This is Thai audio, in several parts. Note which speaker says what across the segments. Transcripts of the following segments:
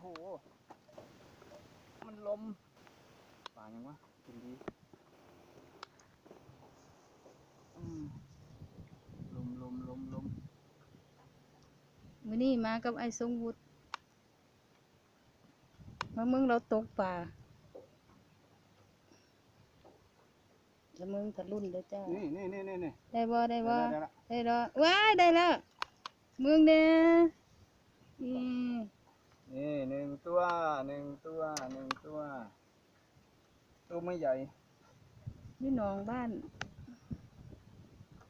Speaker 1: โห มันลมป่ายังวะกินดีอืมลมลมลมลม
Speaker 2: มื้อนี้มากับไอ้ทรงวุฒิมาเมืองเราตกป่าแล้วมึงทะลุนเด้อจ้า
Speaker 1: นี่นี่นี่นี่นี่
Speaker 2: ได้บ่ได้บ่
Speaker 1: ได้ละ
Speaker 2: ได้ดอกว้ายได้แล้วมึงเด้อนี่
Speaker 1: นี่หนึ่งตัวหนึ่งตัวหนึ่งตัว ตัวไม่ใหญ่
Speaker 2: อยู่หนองบ้าน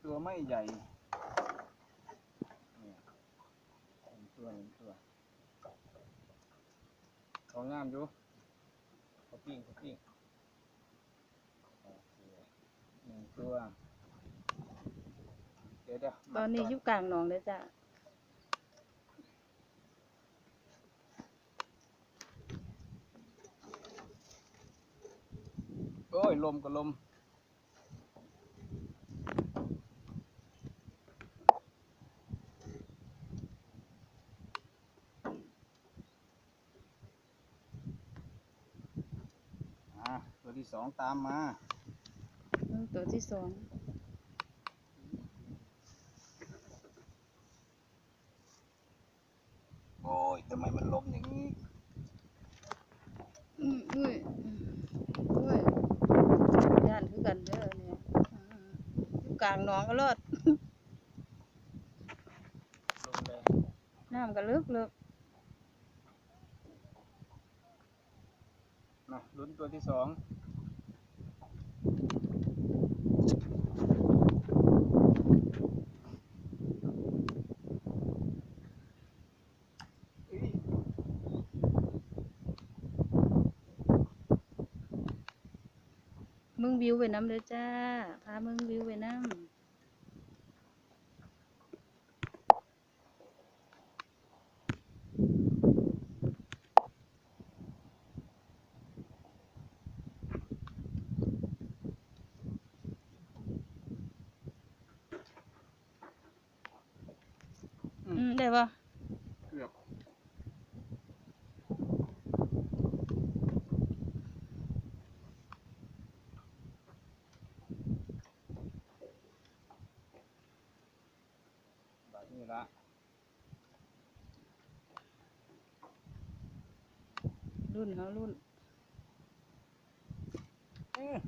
Speaker 1: ตัวไม่ใหญ่นี่หนึ่งตัวหนึ่งตัวของงามอยู่เขาปิ้งเขาปิ้งโอเคหนึ่งตัว เดี๋ยวเดี๋ยว
Speaker 2: ตอนนี้อยู่กลางหนองเด้อจ้า
Speaker 1: อ้ยลมก็ลมอะตัวที่สองตามมา
Speaker 2: อืมตัวที่สอง
Speaker 1: โอ้ยทำไมมันลมอย่างนี้
Speaker 2: อืมอุ้ยอืมอุ้ยย่านคือกันเด้อเนี่ยอืมอยู่ กลางหนองก็เลิ
Speaker 1: ศ
Speaker 2: น้ำก็ลึกลึก
Speaker 1: มาลุ้นตัวที่สอง
Speaker 2: มึงวิวไปน้ำเด้อจ้า พามึงวิวไปน้ำ
Speaker 1: อื
Speaker 2: อื
Speaker 1: ม
Speaker 2: มได้ปะ
Speaker 1: เกือบแบบ นี้ละ
Speaker 2: รุ่นเขารุ่น
Speaker 1: เอ๊ะ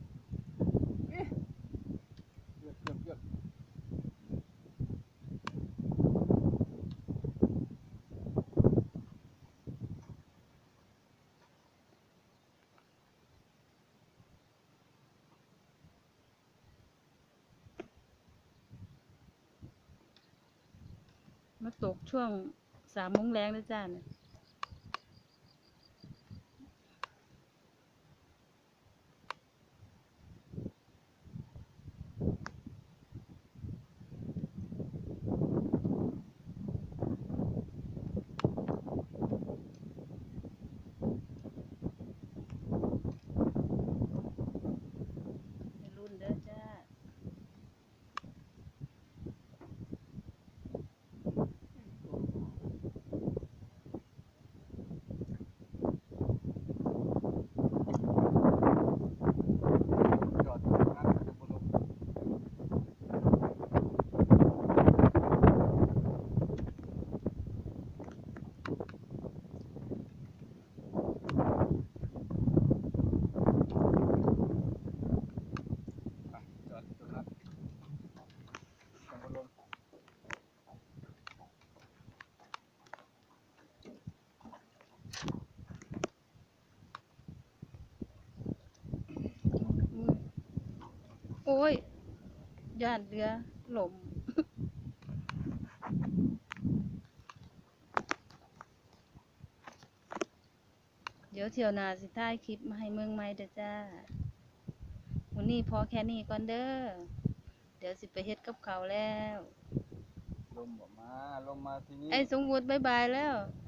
Speaker 1: เอ๊ะเกือบเกือบเกือบ
Speaker 2: มาตกช่วงสามโมงแรงนะจ้าเนี่ยเป็นรุ่นเด้อจ้า
Speaker 1: จอดอยู่ตรงนั้นจะบนลม ไปจอดตรงนั้นตรงบนลม
Speaker 2: อุ้ย โอ้ยย่านเรือหลมเดี๋ยวเที่ยวหนาสิท้ายคลิปมาให้เมืองใหม่เด้อจ้าวันนี้พอแค่นี้ก่อนเด้อ เดี๋ยวสิไปเฮ็ดกับเขาวแล้ว
Speaker 1: ลมออกมา ลมมาทีนี้
Speaker 2: ไอ้สงวุฒิบายบายแล้ว
Speaker 1: บ